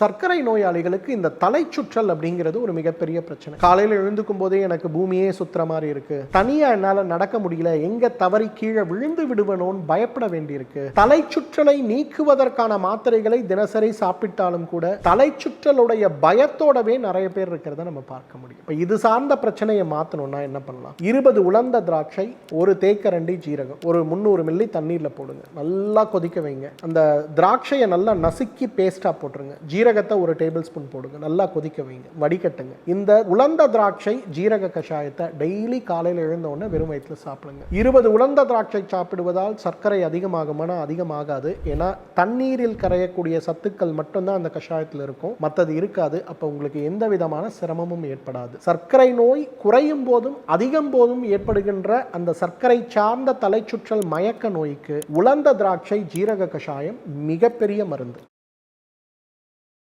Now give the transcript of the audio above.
சர்க்கரை நோயாளிகளுக்கு இந்த தலை சுற்றல் அப்படிங்கிறது ஒரு மிகப்பெரிய பிரச்சனை. காலையில் எழுந்துக்கும் போதே எனக்கு பூமியே சுத்துற மாதிரி இருக்கு. தனியா என்னால நடக்க முடியல. எங்க தவறி கீழே விழுந்து விடுவனோன்னு பயப்பட வேண்டியிருக்கு. தலைச்சுற்றலை நீக்குவதற்கான மாத்திரைகளை தினசரி சாப்பிட்டாலும் கூட தலை சுற்றலுடைய பயத்தோடவே நிறைய பேர் இருக்கிறத நம்ம பார்க்க முடியும். இப்போ இது சார்ந்த பிரச்சனையை மாத்தணும்னா என்ன பண்ணலாம்? இருபது உலர்ந்த திராட்சை ஒரு தேக்கரண்டி ஜீரகம் ஒரு முந்நூறு மில்லி தண்ணீர்ல போடுங்க. நல்லா கொதிக்க வைங்க. அந்த திராட்சையை நல்லா நசுக்கி பேஸ்டா போட்டுருங்க. ஜீரகத்தை ஒரு டேபிள் ஸ்பூன் போடுங்க. நல்லா கொதிக்க வைங்க. வடிகட்டுங்க. இந்த உலர்ந்த திராட்சை ஜீரக கஷாயத்தை டெய்லி காலையில் எழுந்தவுடனே வெறும் வயிற்றுல சாப்பிடுங்க. இருபது உலர்ந்த திராட்சை சாப்பிடுவதால் சர்க்கரை அதிகமாகுமானா அதிகமாகாது. ஏன்னா தண்ணீரில் கரையக்கூடிய சத்துக்கள் மட்டும்தான் அந்த கஷாயத்தில் இருக்கும். மற்றது இருக்காது. அப்போ உங்களுக்கு எந்த விதமான சிரமமும் ஏற்படாது. சர்க்கரை நோய் குறையும் போதும் அதிகம் போதும் ஏற்படுகின்ற அந்த சர்க்கரை சார்ந்த தலைச்சுற்றல் மயக்க நோய்க்கு உலர்ந்த திராட்சை ஜீரக கஷாயம் மிகப்பெரிய மருந்து.